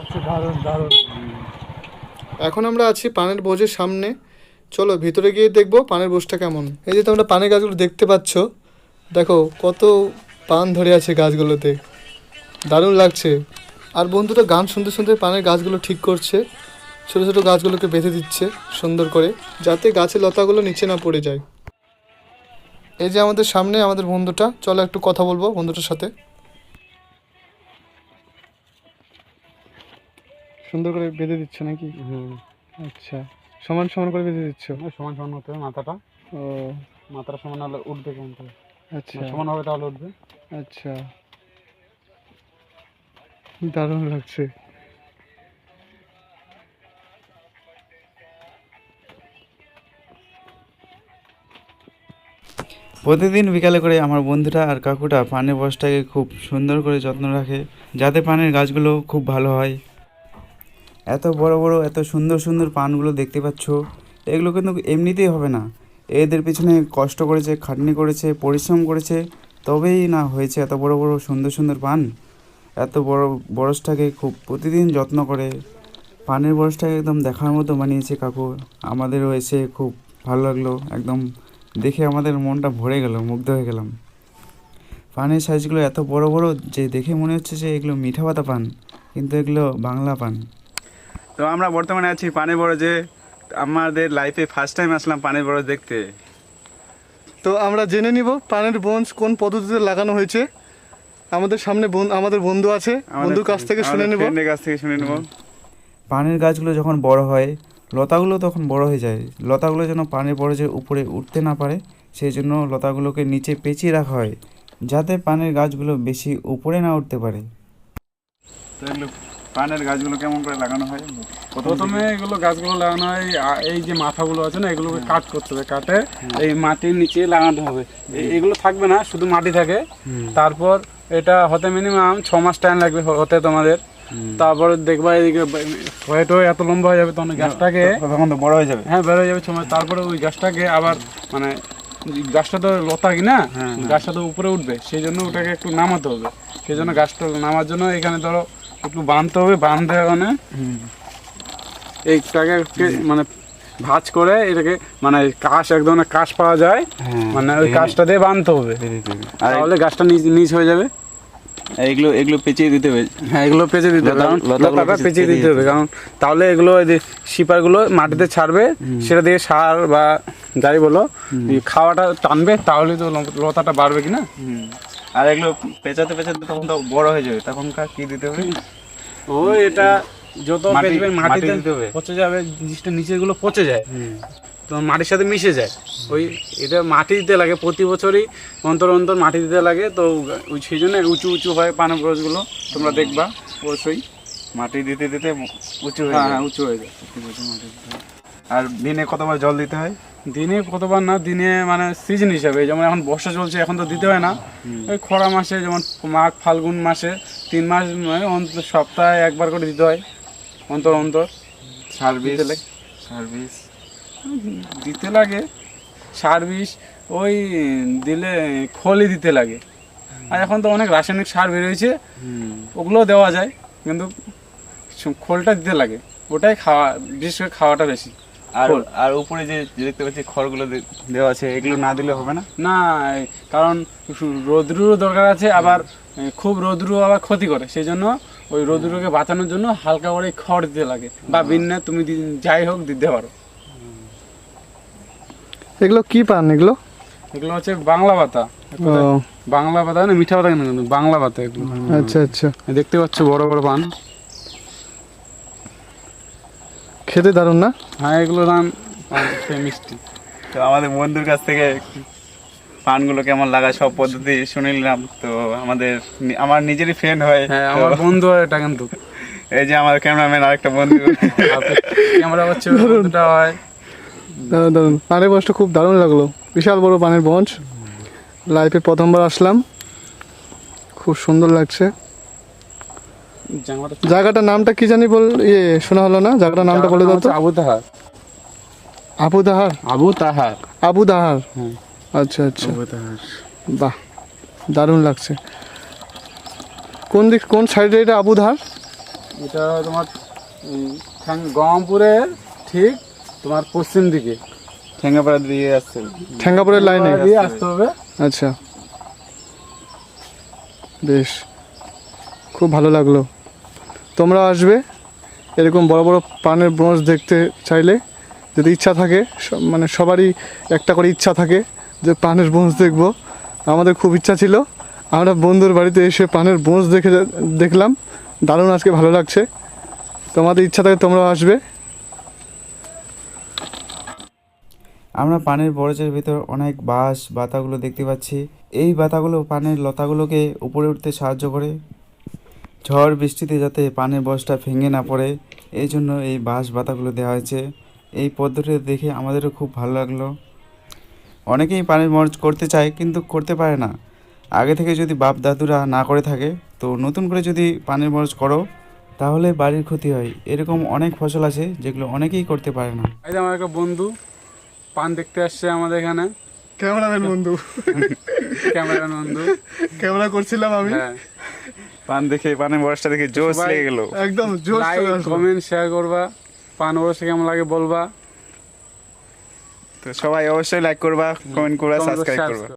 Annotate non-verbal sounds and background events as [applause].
আচ্ছা এখন আমরা আছি পানের বোঝের সামনে। চলো, ভিতরে গিয়ে দেখব পানের বোঝটা কেমন। এই যে তোমরা পানের গাছগুলো দেখতে পাচ্ছ, দেখো কত পান ধরে আছে গাছগুলোতে। দারুণ লাগছে। আর বন্ধুটা গান শুনতে শুনতে পানের গাছগুলো ঠিক করছে। ছোটো ছোটো গাছগুলোকে বেঁধে দিচ্ছে সুন্দর করে, যাতে গাছের লতাগুলো নিচে না পড়ে যায়। এই যে আমাদের সামনে আমাদের বন্ধুটা, চলো একটু কথা বলব বন্ধুটার সাথে। সুন্দর করে বেঁধে দিচ্ছ নাকি? হুম। আচ্ছা। সমান সমান করে বেঁধে দিচ্ছ? সমান সমান হতে হবে মাথাটা। ও। মাথাটা সমান হলে উঠবে কিন্তু আচ্ছা। সমান হবে তাহলে উঠবে। আচ্ছা। দারুণ লাগছে। প্রতিদিন বিকালে করে আমার বন্ধুরা আর কাকুটা পানের বসটাকে খুব সুন্দর করে যত্ন রাখে যাতে পানের গাছগুলো খুব ভালো হয়। এত বড় বড়, এত সুন্দর সুন্দর পানগুলো দেখতে পাচ্ছ, এগুলো কিন্তু এমনিতেই হবে না। এদের পিছনে কষ্ট করেছে, খাটনি করেছে, পরিশ্রম করেছে, তবেই না হয়েছে এত বড় বড়, সুন্দর সুন্দর পান। এত বড় বরসটাকে খুব প্রতিদিন যত্ন করে, পানের বরসটাকে একদম দেখার মতো বানিয়েছে কাকু। আমাদেরও এসে খুব ভালো লাগল, একদম দেখে আমাদের মনটা ভরে গেল, মুগ্ধ হয়ে গেলাম। পানের সাইজগুলো এত বড় বড় যে দেখে মনে হচ্ছে যে এগুলো মিঠা পাতা পান, কিন্তু এগুলো বাংলা পান। তো আমরা বর্তমানে আছি পানের বরজে। আমাদের লাইফে ফার্স্ট টাইম আসলাম পানের বরজ দেখতে। তো আমরা জেনে নিব পানের বঞ্চ কোন পদ্ধতিতে লাগানো হয়েছে। আমাদের সামনে আমাদের বন্ধু আছে বন্ধুর কাছ থেকে শুনে নেব। ফ্রেন্ডের কাছ থেকে শুনে নেব। পানের গাছগুলো যখন বড় হয় লতাগুলো তখন বড় হয়ে যায়। লতাগুলো যেন পানের বরজের উপরে উঠতে না পারে সেই জন্য লতাগুলোকে নিচে পেঁচিয়ে রাখা হয় যাতে পানের গাছগুলো বেশি উপরে না উঠতে পারে। পানের গাছগুলো কেমন করে লাগানো হয়? প্রথমে এগুলো গাছগুলো লাগানো হয় এই যে মাথাগুলো আছে না এগুলোকে কাট করতে হবে কাটে এই মাটির নিচে লাগাতে হবে। এগুলো থাকবে না শুধু মাটি থাকে। তারপর এটা হতে মিনিমাম ছ মাস টাইম লাগবে হতে তোমাদের। তারপরে দেখবা এদিকে হয়ে এত লম্বা হয়ে যাবে তখন গাছটাকে। তখন তো বড় হয়ে যাবে। হ্যাঁ বেরোয় যাবে মাস। তারপরে ওই গাছটাকে আবার মানে গাছটা তো লতা কি না হ্যাঁ, হ্যাঁ। গাছটা তো উপরে উঠবে সেই জন্য ওটাকে একটু নামাতে হবে। সেই জন্য গাছটা নামার জন্য এখানে ধরো একটু বাঁধতে হবে বাঁধতে ওখানে এইটাকে মানে ভাঁজ করে এটাকে মানে কাশ এক ধরনের কাশ পাওয়া যায় হ্যাঁ মানে ওই কাশটা দিয়ে বাঁধতে হবে। আর তাহলে গাছটা নিচ নিচ হয়ে যাবে। এগুলো এগুলো পেঁচিয়ে দিতে হবে। হ্যাঁ এগুলো পেঁচে দিতে হবে কারণ লতাগুলো লতাটা পেঁচে- পেঁচে পেঁচে দিতে হবে কারণ তাহলে এগুলো এই যে শিপারগুলো মাটিতে ছাড়বে সেটা দিয়ে সার বা যাই বলো খাওয়াটা টানবে তাহলে তো লতাটা বাড়বে কিনা। আর এগুলো পেঁচাতে পেঁচাতে তখন তো বড় হয়ে যাবে তখনকার কি দিতে হবে? ও এটা যত মাটি- পেঁচবে মাটি মাটিতে দিতে হবে। পচে যাবে জিনিসটা নিচেগুলো পচে যায়। তো মাটির সাথে মিশে যায়। ওই এটা মাটি দিতে লাগে প্রতি বছরই অন্তর অন্তর মাটি দিতে লাগে। তো ওই সেই জন্য উঁচু উঁচু হয় পানা ব্রজগুলো তোমরা দেখবা অবশ্যই। মাটি দিতে দিতে উঁচু হয়ে হ্যাঁ যায়। হ্যাঁ উঁচু হয়ে যায়। আর দিনে কতবার জল দিতে হয়? দিনে কতবার না দিনে মানে সিজন হিসাবে। যেমন এখন বর্ষা চলছে এখন তো দিতে হয় না। ওই খরা মাসে যেমন মাঘ ফাল্গুন মাসে তিন মাস মানে অন্তত সপ্তাহে একবার করে দিতে হয়। অন্তর অন্তর। সার্ভিস? সার্ভিস? দিতে লাগে। সার্ভিস ওই দিলে খোলই দিতে লাগে। আর এখন তো অনেক রাসায়নিক সার বেরিয়েছে। ওগুলোও দেওয়া যায় কিন্তু খোলটা দিতে লাগে। ওটাই খাওয়া বিশেষ করে খাওয়াটা বেশি। আর আর উপরে যে দেখতে পাচ্ছি খড়গুলো দেওয়া আছে এগুলো না দিলে হবে না? না কারণ রৌদ্রুরও দরকার আছে আবার খুব রৌদ্রু আবার ক্ষতি করে। সেই জন্য ওই রৌদ্রুকে বাঁচানোর জন্য হালকা করে খড় দিতে লাগে। বা বিন্নে তুমি যাই হোক দিতে পারো। এগুলো কি পান এগুলো? এগুলো হচ্ছে বাংলা পাতা। বাংলা পাতা না মিঠা পাতা কেন বাংলা পাতা এগুলো। আচ্ছা আচ্ছা। দেখতে পাচ্ছ বড় বড় পান। খেতে দারুণ না? হ্যাঁ এগুলো দাম মিষ্টি। তো আমাদের বন্ধুর কাছ থেকে পানগুলো কেমন লাগা সব পদ্ধতি শুনে নিলাম। তো আমাদের আমার নিজেরই ফ্রেন্ড হয় হ্যাঁ আমার বন্ধু হয় এটা কিন্তু। এই যে আমার ক্যামেরাম্যান আরেকটা বন্ধু। [laughs] ক্যামেরা হচ্ছে বন্ধুটা হয়। দারুণ দারুণ। পানের বঞ্চটা খুব দারুণ লাগল। বিশাল বড় পানের বঞ্চ লাইফে প্রথমবার আসলাম। খুব সুন্দর লাগছে। জায়গাটার নামটা কি জানি বল ইয়ে শোনা হলো না? জায়গাটার নামটা বলে দাও তো। আবু তাহার আবু দাহার? আবু তাহার আবু দাহার? হুম। আচ্ছা আচ্ছা। বাহ দারুণ লাগছে। কোন দিক কোন সাইডে এটা আবু ধার এটা তোমার উম, ঠিক তোমার পশ্চিম দিকে। ঠেঙ্গাপাড়া দিয়ে আসছে। ঠেঙ্গাপুরের লাইনে? দিয়ে আসতে হবে। আচ্ছা। বেশ। খুব ভালো লাগল। তোমরা আসবে। এরকম বড় বড় পানের ব্রোঞ্জ দেখতে চাইলে যদি ইচ্ছা থাকে মানে সবারই একটা করে ইচ্ছা থাকে যে পানের ব্রোঞ্জ দেখব। আমাদের খুব ইচ্ছা ছিল। আমরা বন্ধুর বাড়িতে এসে পানের ব্রোঞ্জ দেখে দেখলাম। দারুণ আজকে ভালো লাগছে। তোমাদের ইচ্ছা থাকে তোমরাও আসবে। আমরা পানের বরজের ভিতর অনেক বাঁশ, বাতাগুলো দেখতে পাচ্ছি। এই বাতাগুলো পানের লতাগুলোকে উপরে উঠতে সাহায্য করে। ঝড় বৃষ্টিতে যাতে পানের বসটা ভেঙে না পড়ে এই জন্য এই বাঁশ বাতাগুলো দেওয়া হয়েছে। এই পদ্ধতি দেখে আমাদেরও খুব ভালো লাগল। অনেকেই পানের মরজ করতে চায় কিন্তু করতে পারে না। আগে থেকে যদি বাপ দাদুরা না করে থাকে তো নতুন করে যদি পানের মরজ করো তাহলে বাড়ির ক্ষতি হয়। এরকম অনেক ফসল আছে যেগুলো অনেকেই করতে পারে না। এই যে আমার একটা বন্ধু পান দেখতে আসছে আমাদের এখানে। ক্যামেরাম্যান বন্ধু। ক্যামেরাম্যান বন্ধু। ক্যামেরা করছিলাম আমি। হ্যাঁ। পান দেখে পানের বয়সটা দেখে জোশ লেগে গেল। একদম জোর লাইক কমেন্ট শেয়ার করবা। পান অবশ্যই কেমন লাগে বলবা। তো সবাই অবশ্যই লাইক করবা কমেন্ট করবা সাবস্ক্রাইব করবা।